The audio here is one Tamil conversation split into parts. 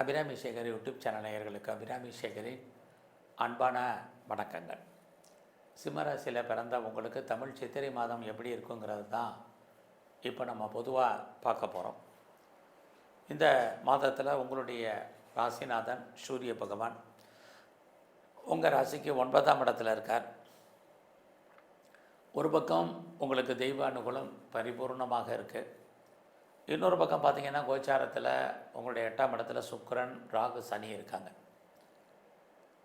அபிராமி சேகர் யூடியூப் சேனல் நேயர்களுக்கு அபிராமி சேகரின் அன்பான வணக்கங்கள். சிம்மராசியில் பிறந்த உங்களுக்கு தமிழ் சித்திரை மாதம் எப்படி இருக்குங்கிறது தான் இப்போ நம்ம பொதுவாக பார்க்க போகிறோம் இந்த மாதத்தில் உங்களுடைய ராசிநாதன் சூரிய பகவான் உங்கள் ராசிக்கு ஒன்பதாம் இடத்துல இருக்கார். ஒரு பக்கம் உங்களுக்கு தெய்வ அனுகூலம் பரிபூர்ணமாக இருக்குது இன்னொரு பக்கம் பார்த்தீங்கன்னா கோச்சாரத்தில் உங்களுடைய எட்டாம் இடத்துல சுக்கரன் ராகு சனி இருக்காங்க.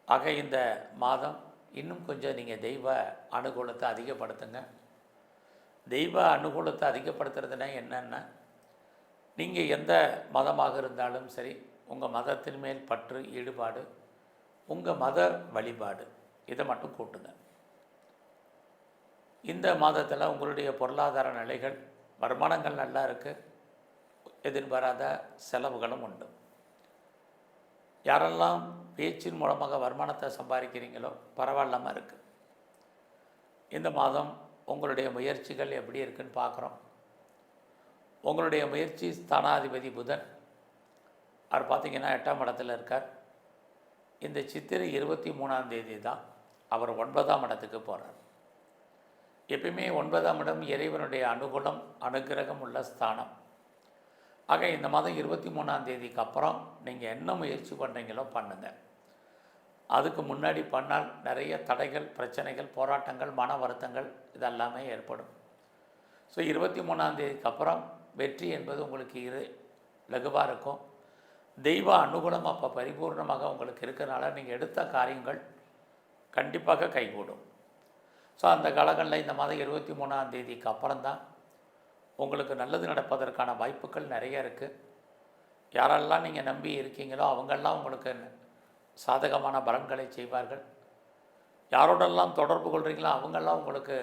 ஆக இந்த மாதம் இன்னும் கொஞ்சம் நீங்கள் தெய்வ அனுகூலத்தை அதிகப்படுத்துங்க. தெய்வ அனுகூலத்தை அதிகப்படுத்துறதுனா என்னென்னா நீங்கள் எந்த மதமாக இருந்தாலும் சரி உங்கள் மதத்தின் மேல் பற்று ஈடுபாடு உங்கள் மத வழிபாடு இதை மட்டும் கூட்டுங்க. இந்த மாதத்தில் உங்களுடைய பொருளாதார நிலைகள் வருமானங்கள் நல்லா இருக்குது எதிர்பாராத செலவுகளும் உண்டு. யாரெல்லாம் பேச்சின் மூலமாக வருமானத்தை சம்பாதிக்கிறீங்களோ பரவாயில்லாமல் இருக்குது இந்த மாதம் உங்களுடைய முயற்சிகள் எப்படி இருக்குன்னு பார்க்குறோம். உங்களுடைய முயற்சி ஸ்தானாதிபதி புதன். அவர் பார்த்திங்கன்னா எட்டாம் இடத்துல இருக்கார். இந்த சித்திரை இருபத்தி மூணாம் தேதி தான் அவர் ஒன்பதாம் இடத்துக்கு போகிறார் எப்பயுமே ஒன்பதாம் இடம் இறைவனுடைய அனுகூலம் அனுகிரகம் உள்ள ஸ்தானம். ஆக இந்த மாதம் இருபத்தி மூணாம் தேதிக்கு அப்புறம் நீங்கள் என்ன முயற்சி பண்ணுறீங்களோ பண்ணுங்கள் அதுக்கு முன்னாடி பண்ணால் நிறைய தடைகள் பிரச்சனைகள் போராட்டங்கள் மன வருத்தங்கள் இதெல்லாமே ஏற்படும். ஸோ இருபத்தி மூணாம் தேதிக்கு அப்புறம் வெற்றி என்பது உங்களுக்கு இரு லகுவாக இருக்கும். தெய்வ அனுகூலம் அப்போ பரிபூர்ணமாக உங்களுக்கு இருக்கிறனால நீங்கள் எடுத்த காரியங்கள் கண்டிப்பாக கைகூடும். ஸோ அந்த காலங்களில் இந்த மாதம் இருபத்தி மூணாம் தேதிக்கு அப்புறம்தான் உங்களுக்கு நல்லது நடப்பதற்கான வாய்ப்புகள் நிறைய இருக்குது யாரெல்லாம் நீங்கள் நம்பி இருக்கீங்களோ அவங்கெல்லாம் உங்களுக்கு சாதகமான பலன்களை செய்வார்கள். யாரோடெல்லாம் தொடர்பு கொள்கிறீங்களோ அவங்கெல்லாம் உங்களுக்கு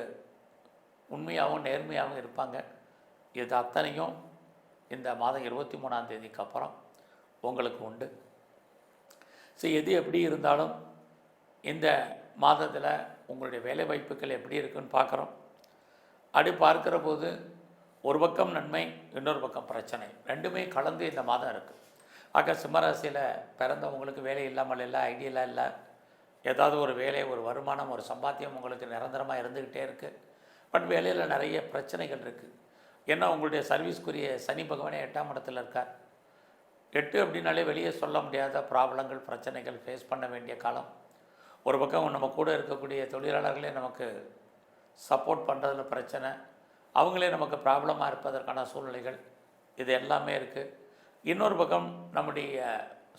உண்மையாகவும் நேர்மையாகவும் இருப்பாங்க. இது அத்தனையும் இந்த மாதம் இருபத்தி மூணாம் தேதிக்கு அப்புறம் உங்களுக்கு உண்டு. ஸோ எது எப்படி இருந்தாலும் இந்த மாதத்தில் உங்களுடைய வேலை வாய்ப்புகள் எப்படி இருக்குன்னு பார்க்குறோம். அப்படி பார்க்குற போது ஒரு பக்கம் நன்மை இன்னொரு பக்கம் பிரச்சனை. ரெண்டுமே கலந்து இந்த மாதம் இருக்குது ஆக சிம்மராசியில் பிறந்தவங்களுக்கு வேலை இல்லாமல் இல்லை ஐடியெல்லாம் இல்லை. ஏதாவது ஒரு வேலை ஒரு வருமானம் ஒரு சம்பாத்தியம் உங்களுக்கு நிரந்தரமாக இருந்துக்கிட்டே இருக்குது பட் வேலையில் நிறைய பிரச்சனைகள் இருக்குது ஏன்னா உங்களுடைய சர்வீஸ்க்குரிய சனி பகவானே எட்டாம் இடத்துல இருக்கார். எட்டு அப்படின்னாலே வெளியே சொல்ல முடியாத ப்ராப்ளங்கள் பிரச்சனைகள் ஃபேஸ் பண்ண வேண்டிய காலம். ஒரு பக்கம் நம்ம கூட இருக்கக்கூடிய தொழிலாளர்களே நமக்கு சப்போர்ட் பண்ணுறதுல பிரச்சனை. அவங்களே நமக்கு ப்ராப்ளமாக இருப்பதற்கான சூழ்நிலைகள் இது எல்லாமே இருக்குது இன்னொரு பக்கம் நம்முடைய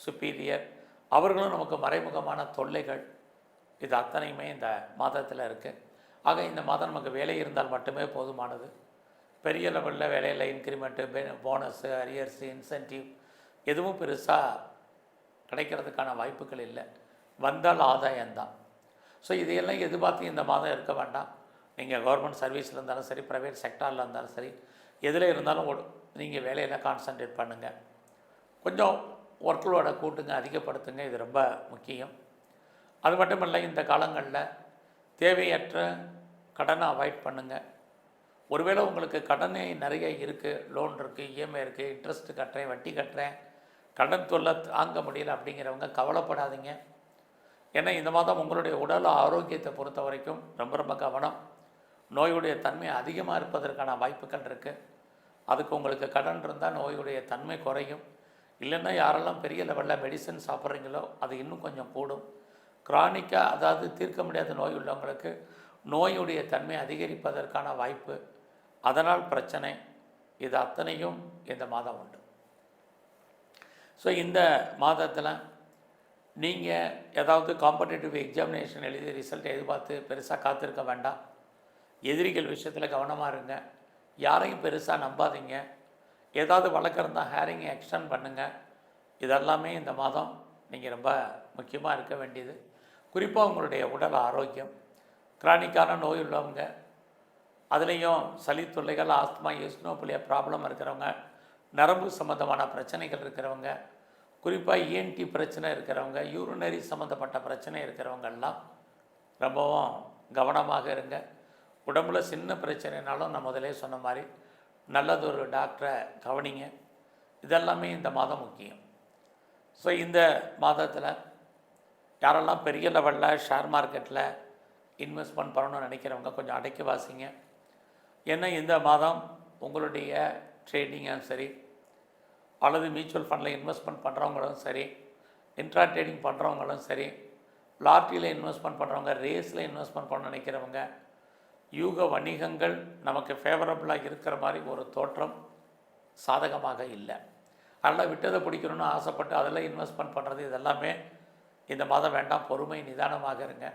சுப்பீரியர் அவர்களும் நமக்கு மறைமுகமான தொல்லைகள் இது அத்தனையுமே இந்த மாதத்தில் இருக்குது ஆக இந்த மாதம் நமக்கு வேலை இருந்தால் மட்டுமே போதுமானது. பெரிய லெவலில் வேலையில் இன்க்ரிமெண்ட்டு போனஸு அரியர்ஸு இன்சென்டிவ் எதுவும் பெருசாக கிடைக்கிறதுக்கான வாய்ப்புகள் இல்லை. வந்தால் ஆதாயம்தான். ஸோ இதையெல்லாம் எதிர்பார்த்து இந்த மாதம் இருக்க வேண்டாம். நீங்கள் கவர்மெண்ட் சர்வீஸில் இருந்தாலும் சரி ப்ரைவேட் செக்டாரில் இருந்தாலும் சரி எதில் இருந்தாலும் நீங்கள் வேலையில் கான்சன்ட்ரேட் பண்ணுங்கள் கொஞ்சம் ஒர்க்லோட கூட்டுங்க அதிகப்படுத்துங்க இது ரொம்ப முக்கியம். அது மட்டும் இல்லை இந்த காலங்களில் தேவையற்ற கடனை அவாய்ட் பண்ணுங்கள் ஒருவேளை உங்களுக்கு கடனே நிறைய இருக்குது லோன் இருக்குது இஎம்ஐ இருக்குது இன்ட்ரெஸ்ட் கட்டுறேன் வட்டி கட்டுறேன் கடன் தொல்லை தாங்க முடியல அப்படிங்கிறவங்க கவலைப்படாதீங்க. ஏன்னா இந்த மாதம் உங்களுடைய உடல் ஆரோக்கியத்தை பொறுத்த வரைக்கும் ரொம்ப ரொம்ப கவனம். நோயுடைய தன்மை அதிகமாக இருப்பதற்கான வாய்ப்புகள் இருக்குது அதுக்கு உங்களுக்கு கடன் இருந்தால் நோயுடைய தன்மை குறையும். இல்லைன்னா யாரெல்லாம் பெரிய லெவலில் மெடிசன் சாப்பிட்றீங்களோ அது இன்னும் கொஞ்சம் கூடும். கிரானிக்காக அதாவது தீர்க்க முடியாத நோய் உள்ளவங்களுக்கு நோயுடைய தன்மை அதிகரிப்பதற்கான வாய்ப்பு. அதனால் பிரச்சனை. இது அத்தனையும் இந்த மாதம் உண்டு. ஸோ இந்த மாதத்தில் நீங்கள் ஏதாவது காம்படேட்டிவ் எக்ஸாமினேஷன் எழுதி ரிசல்ட் எதிர்பார்த்து பெருசாக காத்திருக்க வேண்டாம். எதிரிகள் விஷயத்தில் கவனமாக இருங்க. யாரையும் பெருசாக நம்பாதீங்க. ஏதாவது வழக்கம் இருந்தால் ஹேரிங்கை எக்ஸ்டெண்ட் பண்ணுங்கள் இதெல்லாமே இந்த மாதம் நீங்கள் ரொம்ப முக்கியமாக இருக்க வேண்டியது. குறிப்பாக உங்களுடைய உடல் ஆரோக்கியம். கிரானிக்கான நோய் உள்ளவங்க அதுலேயும் சளி தொல்லைகள் ஆஸ்துமா எஸ்னோபிலியா ப்ராப்ளம் இருக்கிறவங்க நரம்பு சம்மந்தமான பிரச்சனைகள் இருக்கிறவங்க குறிப்பாக இஎன்டி பிரச்சனை இருக்கிறவங்க யூரினரி சம்மந்தப்பட்ட பிரச்சனை இருக்கிறவங்கெல்லாம் ரொம்பவும் கவனமாக இருங்க. உடம்புல சின்ன பிரச்சனைனாலும் நான் முதலே சொன்ன மாதிரி நல்லது ஒரு டாக்டரை கவனிங்க. இதெல்லாமே இந்த மாதம் முக்கியம். ஸோ இந்த மாதத்தில் யாரெல்லாம் பெரிய லெவலில் ஷேர் மார்க்கெட்டில் இன்வெஸ்ட்மெண்ட் பண்ணணும்னு நினைக்கிறவங்க கொஞ்சம் அடக்கி வாசிங்க. ஏன்னா இந்த மாதம் உங்களுடைய ட்ரேடிங்கும் சரி அல்லது மியூச்சுவல் ஃபண்டில் இன்வெஸ்ட்மெண்ட் பண்ணுறவங்களும் சரி இன்ட்ரா ட்ரேடிங் பண்ணுறவங்களும் சரி லாட்ரியில் இன்வெஸ்ட்மெண்ட் பண்ணுறவங்க ரேஸில் இன்வெஸ்ட்மெண்ட் பண்ண நினைக்கிறவங்க யூக வணிகங்கள் நமக்கு ஃபேவரபுளாக இருக்கிற மாதிரி ஒரு தோற்றம் சாதகமாக இல்லை. அதனால் விட்டதை பிடிக்கணும்னு ஆசைப்பட்டு அதில் இன்வெஸ்ட்மெண்ட் பண்ணுறது இதெல்லாமே இந்த மாதம் வேண்டாம் பொறுமை நிதானமாக இருங்க.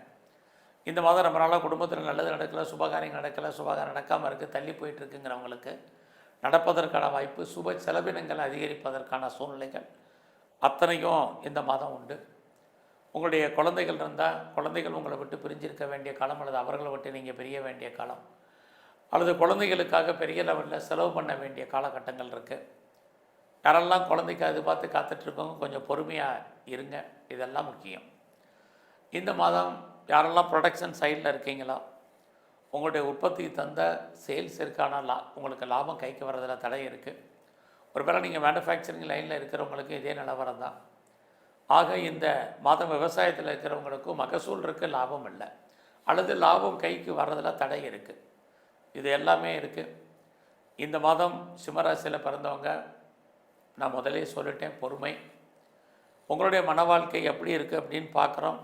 இந்த மாதம் ரொம்ப நாளாக குடும்பத்தில் நல்லது நடக்கலை சுபகாரியம் நடக்கலை சுபகாரம் நடக்காமல் இருக்குது தள்ளி போயிட்டு இருக்குங்கிறவங்களுக்கு நடப்பதற்கான வாய்ப்பு சுப செலவினங்கள் அதிகரிப்பதற்கான சூழ்நிலைகள் அத்தனையும் இந்த மாதம் உண்டு. உங்களுடைய குழந்தைகள் இருந்தால் குழந்தைகள் உங்களை விட்டு பிரிஞ்சிருக்க வேண்டிய காலம் அல்லது அவர்களை விட்டு நீங்கள் பிரிய வேண்டிய காலம். அல்லது குழந்தைகளுக்காக பெரிய லெவலில் செலவு பண்ண வேண்டிய காலகட்டங்கள் இருக்குது யாரெல்லாம் குழந்தைக்கு அது பார்த்து காத்துட்ருக்கோங்க கொஞ்சம் பொறுமையாக இருங்க. இதெல்லாம் முக்கியம். இந்த மாதம் யாரெல்லாம் ப்ரொடக்ஷன் சைடில் இருக்கீங்களோ உங்களுடைய உற்பத்திக்கு தந்த சேல்ஸ் இருக்கான லா உங்களுக்கு லாபம் கைக்கு வரதில் தடை இருக்குது ஒருவேளை நீங்கள் மேனுஃபேக்சரிங் லைனில் இருக்கிறவங்களுக்கு இதே நிலவரம் தான். ஆக இந்த மாதம் விவசாயத்தில் இருக்கிறவங்களுக்கும் மகசூல் இருக்குது லாபம் இல்லை. அல்லது லாபம் கைக்கு வர்றதில் தடை இருக்குது இது எல்லாமே இருக்குது இந்த மாதம் சிம்மராசியில் பிறந்தவங்க நான் முதலே சொல்லிட்டேன் பொறுமை. உங்களுடைய மன வாழ்க்கை எப்படி இருக்குது அப்படின்னு பார்க்குறோம்.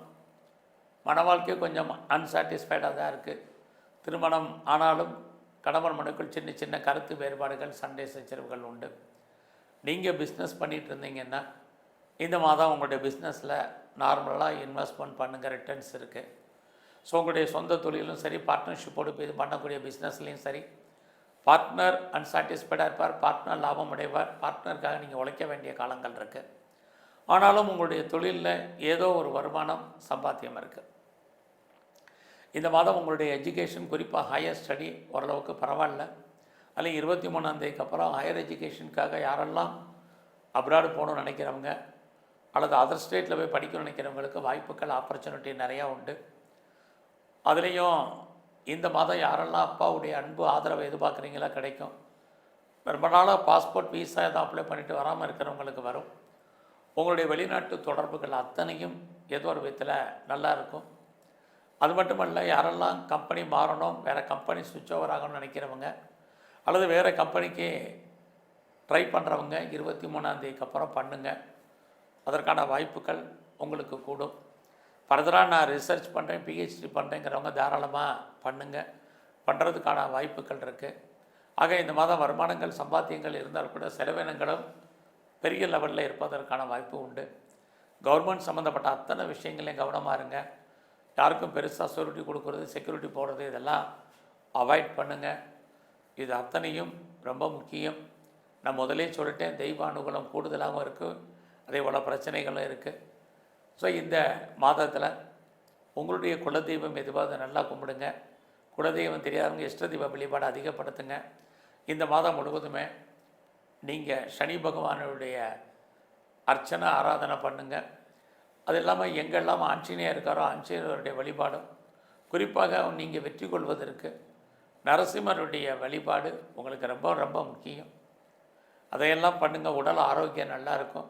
மன வாழ்க்கை கொஞ்சம் அன்சாட்டிஸ்ஃபைடாக தான் இருக்குது திருமணம் ஆனாலும் கணவன் மனுக்குள் சின்ன சின்ன கருத்து வேறுபாடுகள் சண்டை சச்சரவுகள் உண்டு. நீங்கள் பிஸ்னஸ் பண்ணிகிட்டு இருந்தீங்கன்னா இந்த மாதம் உங்களுடைய பிஸ்னஸில் நார்மலாக இன்வெஸ்ட்மெண்ட் பண்ணுங்க ரிட்டர்ன்ஸ் இருக்குது ஸோ உங்களுடைய சொந்த தொழிலும் சரி பார்ட்னர்ஷிப்போடு இது பண்ணக்கூடிய பிஸ்னஸ்லேயும் சரி பார்ட்னர் அன்சாட்டிஸ்ஃபைடாக இருப்பார் பார்ட்னர் லாபம் அடைவார் பார்ட்னருக்காக நீங்கள் உழைக்க வேண்டிய காலங்கள் இருக்குது ஆனாலும் உங்களுடைய தொழிலில் ஏதோ ஒரு வருமானம் சம்பாத்தியம் இருக்குது இந்த மாதம் உங்களுடைய எஜுகேஷன் குறிப்பாக ஹையர் ஸ்டடி ஓரளவுக்கு பரவாயில்ல. அதில் இருபத்தி மூணாந்தேதிக்கு அப்புறம் ஹையர் எஜுகேஷனுக்காக யாரெல்லாம் அப்ராடு போகணும்னு நினைக்கிறவங்க அல்லது அதர் ஸ்டேட்டில் போய் படிக்கணும்னு நினைக்கிறவங்களுக்கு வாய்ப்புகள் ஆப்பர்ச்சுனிட்டி நிறையா உண்டு. அதுலேயும் இந்த மாதம் யாரெல்லாம் அப்பாவுடைய அன்பு ஆதரவை எதிர்பார்க்குறீங்களா கிடைக்கும். ரொம்ப நாளாக பாஸ்போர்ட் வீசா எதாவது அப்ளை பண்ணிட்டு வராமல் இருக்கிறவங்களுக்கு வரும். உங்களுடைய வெளிநாட்டு தொடர்புகள் அத்தனையும் ஏதோ ஒரு விதத்தில் நல்லா இருக்கும். அது மட்டுமல்ல யாரெல்லாம் கம்பெனி மாறணும் வேறு கம்பெனி சுவிட்ச் ஓவர் ஆகணும்னு நினைக்கிறவங்க அல்லது வேறு கம்பெனிக்கு ட்ரை பண்ணுறவங்க இருபத்தி மூணாந்தேதிக்கு அப்புறம் பண்ணுங்கள் அதற்கான வாய்ப்புகள் உங்களுக்கு கூடும். ஃபர்தராக நான் ரிசர்ச் பண்ணுறேன் பிஹெச்டி பண்ணுறேங்கிறவங்க தாராளமாக பண்ணுங்கள் பண்ணுறதுக்கான வாய்ப்புகள் இருக்குது ஆக இந்த மாதம் வருமானங்கள் சம்பாத்தியங்கள் இருந்தால் கூட செலவினங்களும் பெரிய லெவலில் இருப்பதற்கான வாய்ப்பு உண்டு. கவர்மெண்ட் சம்மந்தப்பட்ட அத்தனை விஷயங்களையும் கவனமாக இருங்க. யாருக்கும் பெருசாக செக்யூரிட்டி கொடுக்குறது செக்யூரிட்டி போடுறது இதெல்லாம் அவாய்ட் பண்ணுங்கள் இது அத்தனையும் ரொம்ப முக்கியம். நான் முதலே சொல்லிட்டேன் தெய்வ அனுகூலம் கூடுதலாகவும் இருக்குது அதே போல் பிரச்சனைகளும் இருக்குது ஸோ இந்த மாதத்தில் உங்களுடைய குலதெய்வம் எதுவாக நல்லா கும்பிடுங்க. குலதெய்வம் தெரியாதவங்க இஷ்ட தெய்வ வழிபாடு அதிகப்படுத்துங்க. இந்த மாதம் முழுவதுமே நீங்கள் சனி பகவானுடைய அர்ச்சனை ஆராதனை பண்ணுங்கள் அது இல்லாமல் எங்கெல்லாம் ஆஞ்சநேயர் இருக்காரோ ஆஞ்சநேயருடைய வழிபாடும் குறிப்பாக நீங்கள் வெற்றி கொள்வதற்கு நரசிம்மருடைய வழிபாடு உங்களுக்கு ரொம்ப ரொம்ப முக்கியம். அதையெல்லாம் பண்ணுங்கள் உடல் ஆரோக்கியம் நல்லாயிருக்கும்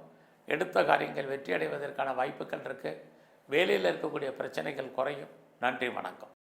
எடுத்த காரியங்கள் வெற்றி அடைவதற்கான வாய்ப்புகள் இருக்குது வேலையில் இருக்கக்கூடிய பிரச்சனைகள் குறையும். நன்றி வணக்கம்.